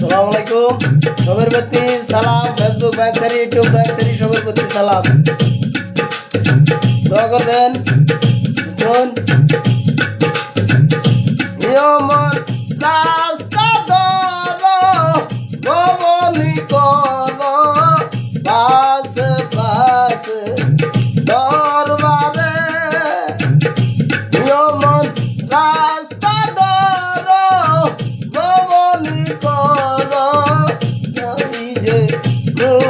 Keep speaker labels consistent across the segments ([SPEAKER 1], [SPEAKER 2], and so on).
[SPEAKER 1] সালাম আলাইকুম। সবের প্রতি সালাম, ফেসবুক ব্যাংসারি ইউটিউব ব্যাংসারি সবের প্রতি সালাম। দোয়া করবেন। বুঝুন Oh.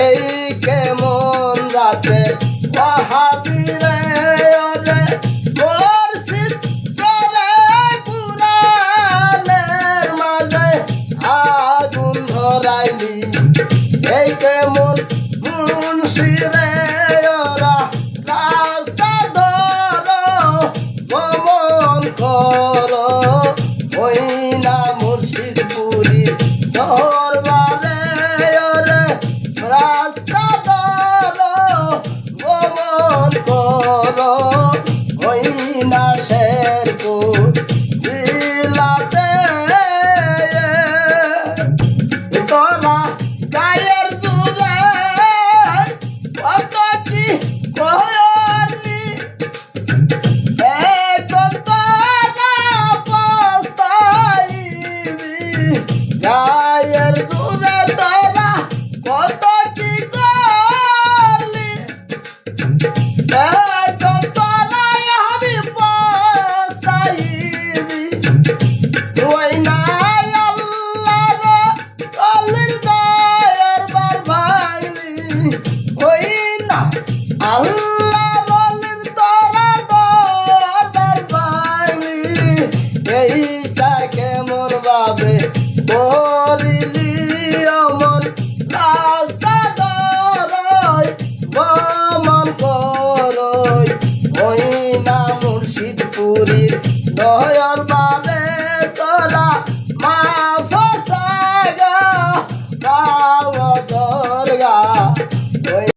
[SPEAKER 1] এই কেমন রাতে? বাহাবিরে ওরে মোর মাঝে আগুন ধরাইলি। এই কেমন মুন্সিরে